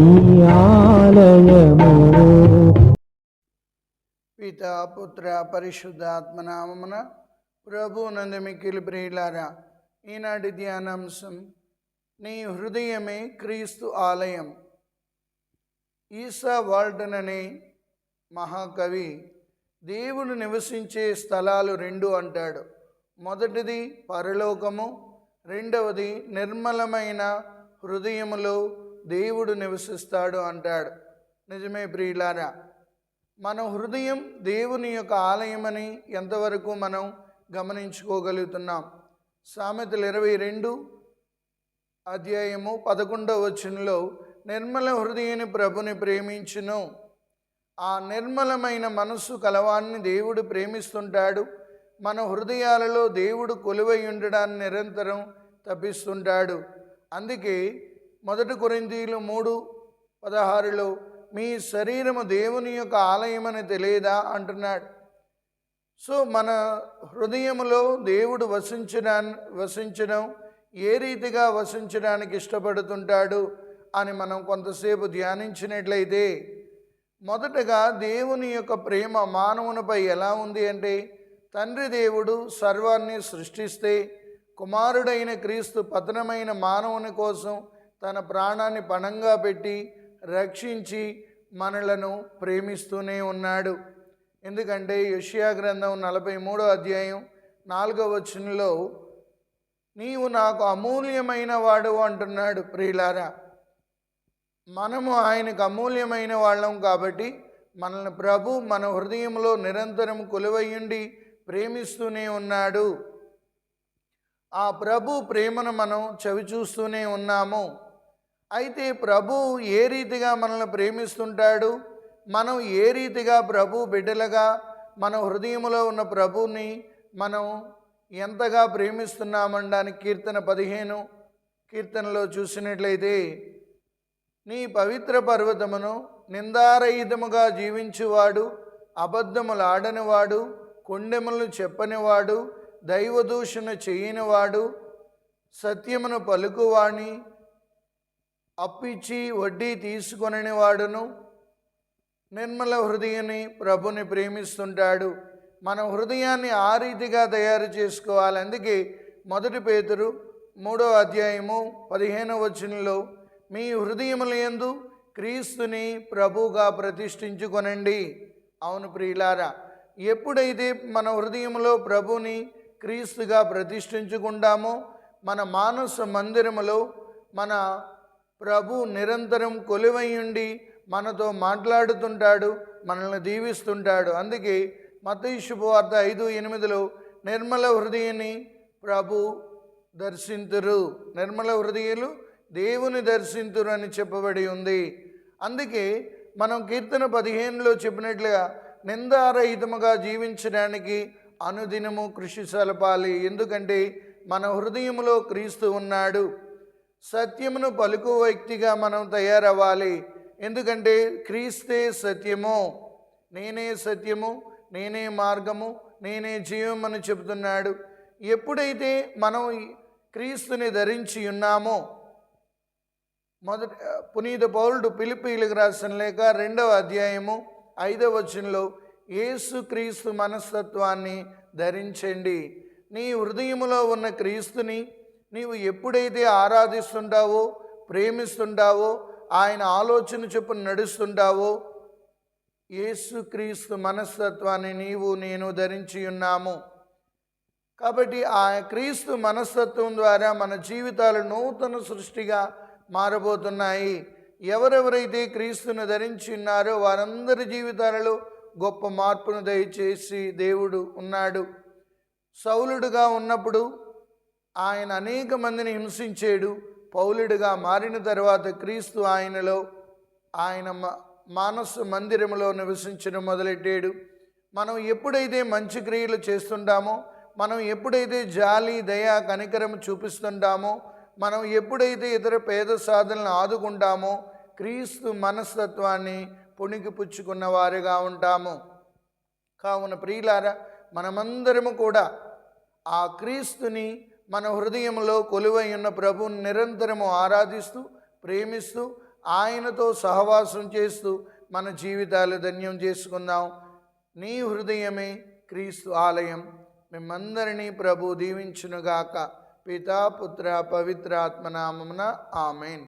ఈ ఆలయము. పిత పుత్ర పరిశుద్ధాత్మ నామమున ప్రభు నందు మిక్కిలి ప్రియులారా ఈనాటి ధ్యానాంశం నీ హృదయమే క్రీస్తు ఆలయం. ఈసా వాల్టన్ అనే మహాకవి దేవుడు నివసించే స్థలాలు రెండు అంటాడు. మొదటిది పరలోకము రెండవది నిర్మలమైన హృదయములో దేవుడు నివసిస్తాడు అంటాడు. నిజమే ప్రియులారా మన హృదయం దేవుని యొక్క ఆలయమని ఎంతవరకు మనం గమనించుకోగలుగుతున్నాం? సామెతలు ఇరవై రెండు అధ్యాయము పదకొండవ వచనంలో నిర్మల హృదయాన్ని ప్రభుని ప్రేమించును. ఆ నిర్మలమైన మనస్సు కలవాన్ని దేవుడు ప్రేమిస్తుంటాడు. మన హృదయాలలో దేవుడు కొలువై ఉండడాన్ని నిరంతరం తప్పిస్తుంటాడు. అందుకే మొదటి కొరింథీయులు మూడు పదహారులో మీ శరీరము దేవుని యొక్క ఆలయమని తెలియదా? అంటున్నాడు. సో మన హృదయములో దేవుడు వసించడా వసించడం ఏ రీతిగా వసించడానికి ఇష్టపడుతుంటాడు అని మనం కొంతసేపు ధ్యానించినట్లయితే మొదటగా దేవుని యొక్క ప్రేమ మానవునిపై ఎలా ఉంది అంటే తండ్రి దేవుడు సర్వాన్ని సృష్టిస్తే కుమారుడైన క్రీస్తు పతనమైన మానవుని కోసం తన ప్రాణాన్ని పణంగా పెట్టి రక్షించి మనలను ప్రేమిస్తూనే ఉన్నాడు. ఎందుకంటే యషియా గ్రంథం నలభై మూడో అధ్యాయం నాలుగవ వచనంలో నీవు నాకు అమూల్యమైన వాడు అంటున్నాడు ప్రియులారా. మనము ఆయనకు అమూల్యమైన వాళ్ళం కాబట్టి మనల్ని ప్రభు మన హృదయంలో నిరంతరం కొలువయ్యుండి ప్రేమిస్తూనే ఉన్నాడు. ఆ ప్రభు ప్రేమను మనం చవి చూస్తూనే ఉన్నాము. అయితే ప్రభు ఏ రీతిగా మనల్ని ప్రేమిస్తుంటాడు? మనం ఏ రీతిగా ప్రభు బిడ్డలుగా మన హృదయంలో ఉన్న ప్రభుని మనం ఎంతగా ప్రేమిస్తున్నామనడానికి కీర్తన పదిహేను కీర్తనలో చూసినట్లయితే నీ పవిత్ర పర్వతమును నిందారహితముగా జీవించువాడు అబద్ధములు ఆడనివాడు కొండెములు చెప్పనివాడు దైవదూషణ చేయనివాడు సత్యమును పలుకువాణి అప్పిచ్చి వడ్డీ తీసుకొనని వాడును. నిర్మల హృదయని ప్రభుని ప్రేమిస్తుంటాడు. మన హృదయాన్ని ఆ రీతిగా తయారు చేసుకోవాలి. అందుకే మొదటి పేతురు మూడో అధ్యాయము పదిహేనవ వచనంలో మీ హృదయములందు క్రీస్తుని ప్రభుగా ప్రతిష్ఠించుకొనండి. అవును ప్రియులారా ఎప్పుడైతే మన హృదయంలో ప్రభుని క్రీస్తుగా ప్రతిష్ఠించుకుంటామో మన మానస మందిరములో మన ప్రభు నిరంతరం కొలువయ్యుండి మనతో మాట్లాడుతుంటాడు మనల్ని దీవిస్తుంటాడు. అందుకే మతయి శుభవార్త ఐదు ఎనిమిదిలో నిర్మల హృదయని ప్రభు దర్శింతురు. నిర్మల హృదయులు దేవుని దర్శింతురు అని చెప్పబడి ఉంది. అందుకే మనం కీర్తన పదిహేనులో చెప్పినట్లుగా నిందారహితముగా జీవించడానికి అనుదినము కృషి సలపాలి. ఎందుకంటే మన హృదయంలో క్రీస్తు ఉన్నాడు. సత్యమును పలుకు వ్యక్తిగా మనం తయారవ్వాలి. ఎందుకంటే క్రీస్తే సత్యము. నేనే సత్యము నేనే మార్గము నేనే జీవం అని చెబుతున్నాడు. ఎప్పుడైతే మనం క్రీస్తుని ధరించి ఉన్నామో మొదటి పునీత పౌరుడు పిలిపిలకు రాసిన లేక రెండవ అధ్యాయము ఐదవ వచనంలో యేసు క్రీస్తు మనస్తత్వాన్ని ధరించండి. నీ హృదయములో ఉన్న క్రీస్తుని నీవు ఎప్పుడైతే ఆరాధిస్తుంటావో ప్రేమిస్తుంటావో ఆయన ఆలోచన చొప్పున నడుస్తుంటావో యేసుక్రీస్తు మనస్తత్వాన్ని నీవు నేను ధరించి ఉన్నాము. కాబట్టి ఆ క్రీస్తు మనస్తత్వం ద్వారా మన జీవితాలు నూతన సృష్టిగా మారబోతున్నాయి. ఎవరెవరైతే క్రీస్తును ధరించి ఉన్నారో వారందరి జీవితాలలో గొప్ప మార్పును దయచేసి దేవుడు ఉన్నాడు. సౌలుడుగా ఉన్నప్పుడు ఆయన అనేక మందిని హింసించాడు పౌలుడిగా మారిన తర్వాత క్రీస్తు ఆయనలో ఆయన మ- మందిరంలో మందిరములో నివసించడం మొదలెట్టాడు. మనం ఎప్పుడైతే మంచి క్రియలు చేస్తుంటామో మనం ఎప్పుడైతే జాలి దయ కనికరం చూపిస్తుంటామో మనం ఎప్పుడైతే ఇతర పేద సాధనలను ఆదుకుంటామో క్రీస్తు మనస్తత్వాన్ని పుణికి పుచ్చుకున్న వారిగా ఉంటాము. కావున ప్రియులారా మనమందరము కూడా ఆ క్రీస్తుని మన హృదయంలో కొలువై ఉన్న ప్రభువుని నిరంతరము ఆరాధిస్తూ ప్రేమిస్తూ ఆయనతో సహవాసం చేస్తూ మన జీవితాలు ధన్యం చేసుకుందాం. నీ హృదయమే క్రీస్తు ఆలయం. మిమ్మందరినీ ప్రభు దీవించునుగాక. పితా పుత్ర పవిత్ర ఆత్మనామమున ఆమెన్.